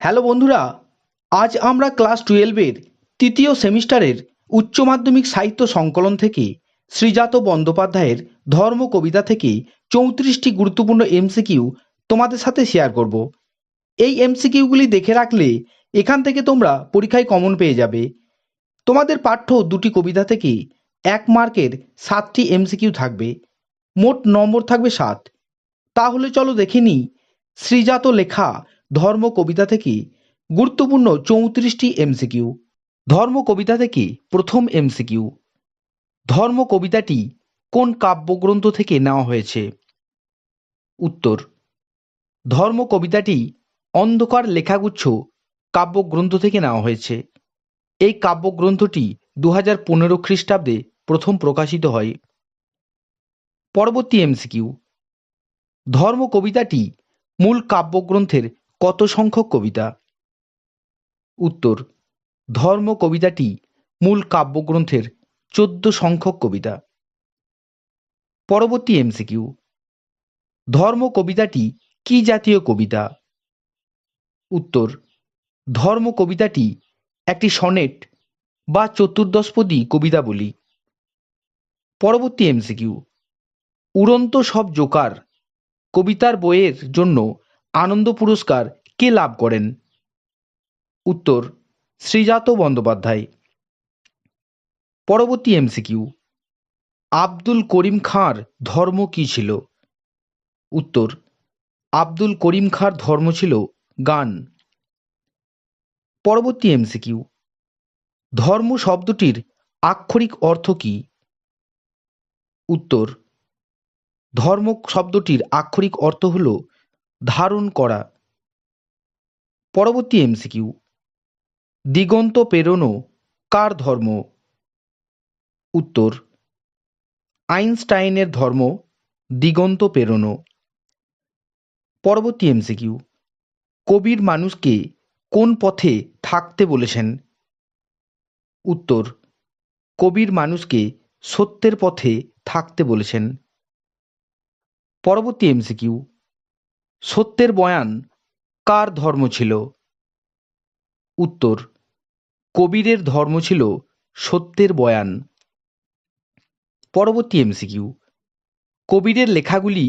Hello বন্ধুরা, আজ আমরা ক্লাস টুয়েলভের তৃতীয় সেমিস্টারের উচ্চ মাধ্যমিক সাহিত্য সংকলন থেকে শ্রীজাত বন্দ্যোপাধ্যায়ের ধর্ম কবিতা থেকে চৌত্রিশটি গুরুত্বপূর্ণ এমসিকিউ তোমাদের সাথে শেয়ার করব। এই এমসিকিউগুলি দেখে রাখলে এখান থেকে তোমরা পরীক্ষায় কমন পেয়ে যাবে। তোমাদের পাঠ্য দুটি কবিতা থেকে এক মার্কের সাতটি এমসিকিউ থাকবে। মোট নম্বর থাকবে সাত। তাহলে চলো দেখে নিই শ্রীজাত লেখা ধর্ম কবিতা থেকে গুরুত্বপূর্ণ চৌত্রিশটি এমসিকিউ। ধর্ম কবিতা থেকে প্রথম এমসিকিউ। ধর্ম কবিতাটি কোন কাব্যগ্রন্থ থেকে নেওয়া হয়েছে? উত্তর, ধর্ম কবিতাটি অন্ধকার লেখাগুচ্ছ কাব্যগ্রন্থ থেকে নেওয়া হয়েছে। এই কাব্যগ্রন্থটি দু হাজার পনেরো খ্রিস্টাব্দে প্রথম প্রকাশিত হয়। পরবর্তী এমসিকিউ। ধর্ম কবিতাটি মূল কাব্যগ্রন্থের কত সংখ্যক কবিতা? উত্তর, ধর্ম কবিতাটি মূল কাব্যগ্রন্থের চোদ্দ সংখ্যক কবিতা। পরবর্তী এমসিকিউ ধর্ম কবিতাটি কি জাতীয় কবিতা? উত্তর, ধর্ম কবিতাটি একটি সনেট বা চতুর্দশপদী কবিতা বলি। পরবর্তী এমসিকিউ উড়ন্ত সব জোকার কবিতার বইয়ের জন্য আনন্দ পুরস্কার কে লাভ করেন? উত্তর, শ্রীজাত বন্দ্যোপাধ্যায়। পরবর্তী এমসিকিউ আব্দুল করিম খাঁর ধর্ম কি ছিল? উত্তর, আব্দুল করিম খাঁর ধর্ম ছিল গান। পরবর্তী এমসিকিউ ধর্ম শব্দটির আক্ষরিক অর্থ কি? উত্তর, ধর্ম শব্দটির আক্ষরিক অর্থ হল ধারণ করা। পরবর্তী এমসিকিউ, দিগন্ত পেরোনো কার ধর্ম? উত্তর, আইনস্টাইনের ধর্ম দিগন্ত পেরোনো পরবর্তী এমসিকিউ, কবির মানুষকে কোন পথে থাকতে বলেছেন? উত্তর, কবির মানুষকে সত্যের পথে থাকতে বলেছেন। পরবর্তী এমসিকিউ সত্যের বয়ান কার ধর্ম ছিল? উত্তর কবিরের ধর্ম ছিল সত্যের বয়ান। পরবর্তী এমসিকিউ কবিরের লেখাগুলি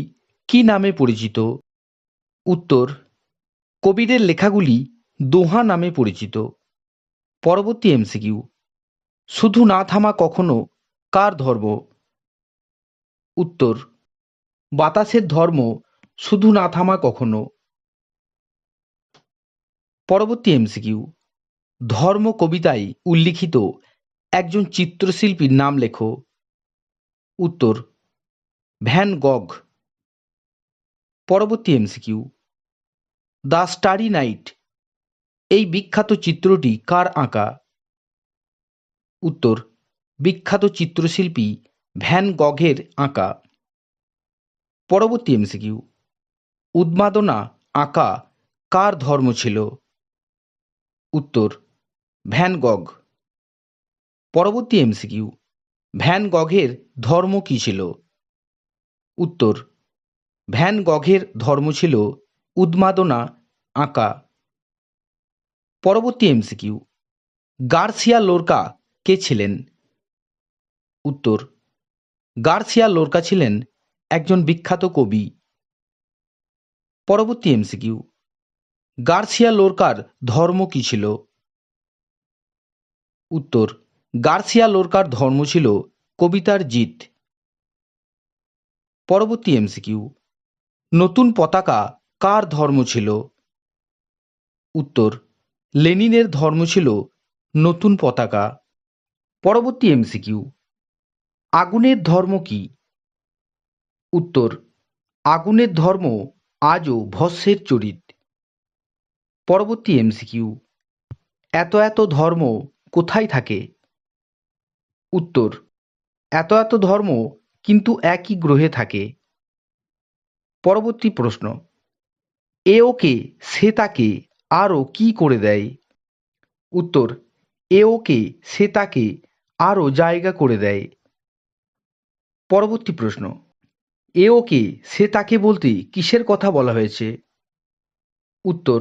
কি নামে পরিচিত? উত্তর কবিরের লেখাগুলি দোহা নামে পরিচিত। পরবর্তী এমসিকিউ, শুধু না থামা কখনো কার ধর্ম? উত্তর, বাতাসের ধর্ম শুধু না থামা কখনো। পরবর্তী এমসিকিউ। ধর্ম কবিতায় উল্লিখিত একজন চিত্রশিল্পীর নাম লেখো। উত্তর, ভ্যান গগ। পরবর্তী এমসিকিউ। The starry night. এই বিখ্যাত চিত্রটি কার আঁকা? উত্তর, বিখ্যাত চিত্রশিল্পী ভ্যান গঘের আঁকা। পরবর্তী এমসিকিউ। উন্মাদনা আঁকা কার ধর্ম ছিল? উত্তর, ভ্যান গগ। পরবর্তী এমসিকিউ, ভ্যান গঘের ধর্ম কি ছিল? উত্তর, ভ্যান গঘের ধর্ম ছিল উন্মাদনা আঁকা। পরবর্তী এমসিকিউ, গার্সিয়া লোরকা কে ছিলেন? উত্তর, গার্সিয়া লোরকা ছিলেন একজন বিখ্যাত কবি। পরবর্তী এমসিকিউ। গার্সিয়া লোরকার ধর্ম কি ছিল? উত্তর, গার্সিয়া লোরকার ধর্ম ছিল কবিতার জিত। পরবর্তী এমসিকিউ, নতুন পতাকা কার ধর্ম ছিল? উত্তর, লেনিনের ধর্ম ছিল নতুন পতাকা। পরবর্তী এমসিকিউ, আগুনের ধর্ম কি? উত্তর, আগুনের ধর্ম আজও ভস্যের চরিত। পরবর্তী এমসিকিউ, এত এত ধর্ম কোথায় থাকে? উত্তর, এত এত ধর্ম কিন্তু একই গ্রহে থাকে। পরবর্তী প্রশ্ন, এ ওকে, সে তাকে আরও কি করে দেয়? উত্তর, এ ওকে, সে তাকে আরও জায়গা করে দেয়। পরবর্তী প্রশ্ন এ ওকে সে তাকে বলতে কিসের কথা বলা হয়েছে? উত্তর,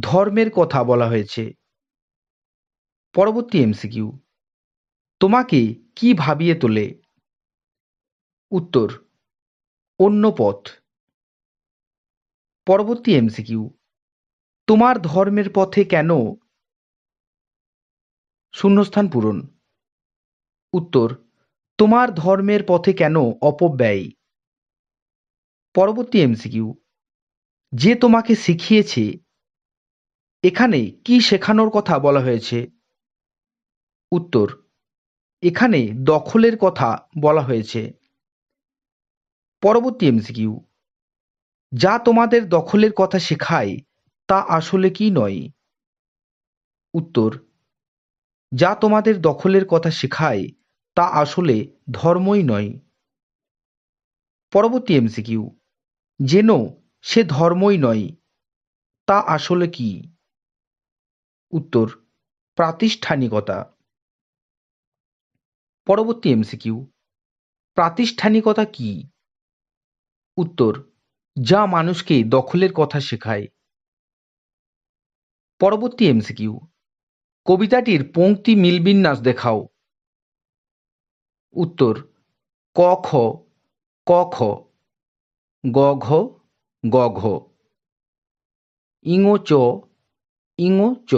ধর্মের কথা বলা হয়েছে। পরবর্তী এমসিকিউ, তোমাকে কি ভাবিয়ে তোলে? উত্তর, অন্য পথ। পরবর্তী এমসিকিউ, তোমার ধর্মের পথে কেন শূন্যস্থান পূরণ? উত্তর, তোমার ধর্মের পথে কেন অপব্যয়? পরবর্তী এমসিকিউ যে তোমাকে শিখিয়েছে, এখানে কি শেখানোর কথা বলা হয়েছে? উত্তর, এখানে দখলের কথা বলা হয়েছে। পরবর্তী এমসিকিউ যা তোমাদের দখলের কথা শেখায়, তা আসলে কি নয়? উত্তর, যা তোমাদের দখলের কথা শেখায়, তা আসলে ধর্মই নয়। পরবর্তী এমসিকিউ যেন সে ধর্মই নয়, তা আসলে কি? উত্তর, প্রাতিষ্ঠানিকতা। পরবর্তী এমসিকিউ প্রাতিষ্ঠানিকতা কি? উত্তর, যা মানুষকে দখলের কথা শেখায়। পরবর্তী এমসিকিউ কবিতাটির পংক্তি মিলবিন্যাস দেখাও। উত্তর, ক খ ক খ। গ ঘ গ ঘ ইঙো চ ইঙো চ।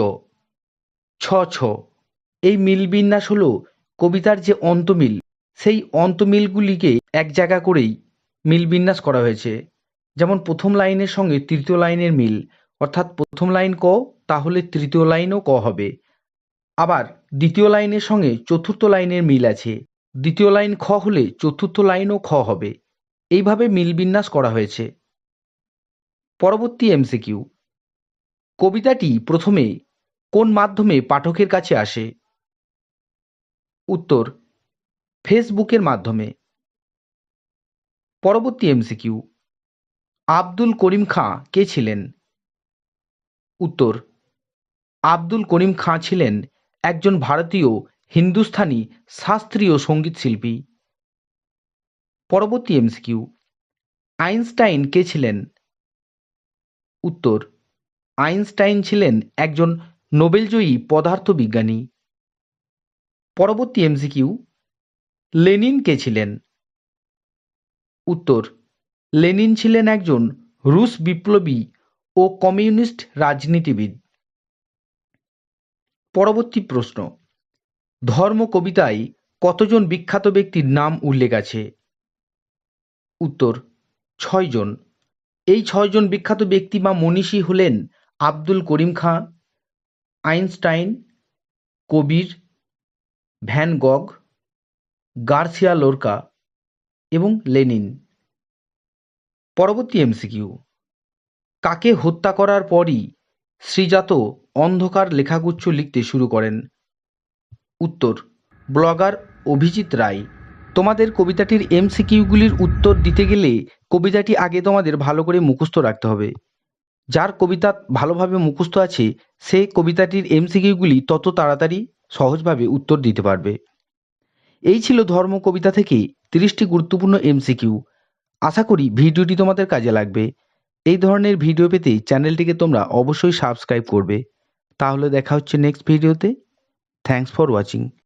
ছ ছ। এই মিলবিন্যাস হলো কবিতার যে অন্তমিল, সেই অন্তমিলগুলিকে এক জায়গা করেই মিলবিন্যাস করা হয়েছে। যেমন প্রথম লাইনের সঙ্গে তৃতীয় লাইনের মিল, অর্থাৎ প্রথম লাইন ক, তাহলে তৃতীয় লাইনও ক হবে। আবার দ্বিতীয় লাইনের সঙ্গে চতুর্থ লাইনের মিল আছে। দ্বিতীয় লাইন খ হলে চতুর্থ লাইনও খ হবে। এইভাবে মিলবিন্যাস করা হয়েছে। পরবর্তী এমসিকিউ। কবিতাটি প্রথমে কোন মাধ্যমে পাঠকের কাছে আসে? উত্তর, ফেসবুকের মাধ্যমে। পরবর্তী এমসিকিউ, আব্দুল করিম খাঁ কে ছিলেন? উত্তর, আব্দুল করিম খাঁ ছিলেন একজন ভারতীয় হিন্দুস্তানি শাস্ত্রীয় সংগীত শিল্পী। পরবর্তী এমসিকিউ আইনস্টাইন কে ছিলেন? উত্তর, আইনস্টাইন ছিলেন একজন নোবেলজয়ী পদার্থবিজ্ঞানী। পরবর্তী এমসিকিউ লেনিন কে ছিলেন? উত্তর, লেনিন ছিলেন একজন রুশ বিপ্লবী ও কমিউনিস্ট রাজনীতিবিদ। পরবর্তী প্রশ্ন, ধর্ম কবিতায় কতজন বিখ্যাত ব্যক্তির নাম উল্লেখ আছে? উত্তর ছয়জন এই ছয়জন বিখ্যাত ব্যক্তি বা মনীষী হলেন Abdul Karim Khan, Einstein, Kabir, Van Gogh, Garcia Lorca এবং লেনিন। পরবর্তী এমসিকিউ। কাকে হত্যা করার পরই শ্রীজাত অন্ধকার লেখাগুচ্ছ লিখতে শুরু করেন। উত্তর, ব্লগার অভিজিৎ রায়। তোমাদের কবিতাটির এমসিকিউগুলির উত্তর দিতে গেলে কবিতাটি আগে তোমাদের ভালো করে মুখস্থ রাখতে হবে। যার কবিতা ভালোভাবে মুখস্থ আছে, সে কবিতাটির এমসিকিউগুলি তত তাড়াতাড়ি সহজভাবে উত্তর দিতে পারবে। এই ছিল ধর্ম কবিতা থেকে তিরিশটি গুরুত্বপূর্ণ এমসিকিউ। আশা করি ভিডিওটি তোমাদের কাজে লাগবে। এই ধরনের ভিডিও পেতে চ্যানেলটিকে তোমরা অবশ্যই সাবস্ক্রাইব করবে। তাহলে দেখা হচ্ছে নেক্সট ভিডিওতে থ্যাংকস ফর ওয়াচিং